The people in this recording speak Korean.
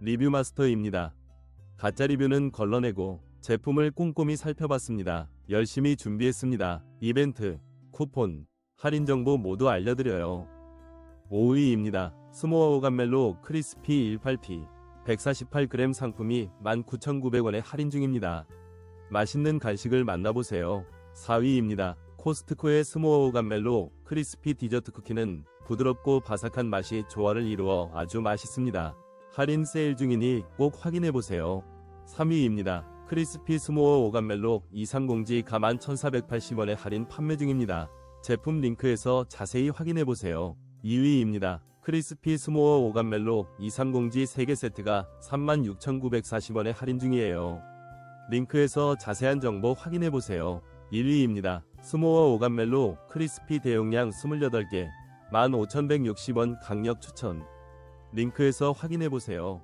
리뷰 마스터입니다. 가짜 리뷰는 걸러내고 제품을 꼼꼼히 살펴봤습니다. 열심히 준비했습니다. 이벤트, 쿠폰, 할인 정보 모두 알려드려요. 5위입니다. 스모어 오 감멜로 크리스피 18P 148g 상품이 19,900원에 할인 중입니다. 맛있는 간식을 만나보세요. 4위입니다. 코스트코의 스모어 오 감멜로 크리스피 디저트 쿠키는 부드럽고 바삭한 맛이 조화를 이루어 아주 맛있습니다. 할인 세일 중이니 꼭 확인해보세요. 3위입니다. 크리스피 스모어 오감멜로 230G 가만 1480원에 할인 판매 중입니다. 제품 링크에서 자세히 확인해보세요. 2위입니다. 크리스피 스모어 오감멜로 230G 3개 세트가 36,940원에 할인 중이에요. 링크에서 자세한 정보 확인해보세요. 1위입니다. 스모어 오감멜로 크리스피 대용량 28개 15,160원 강력 추천. 링크에서 확인해 보세요.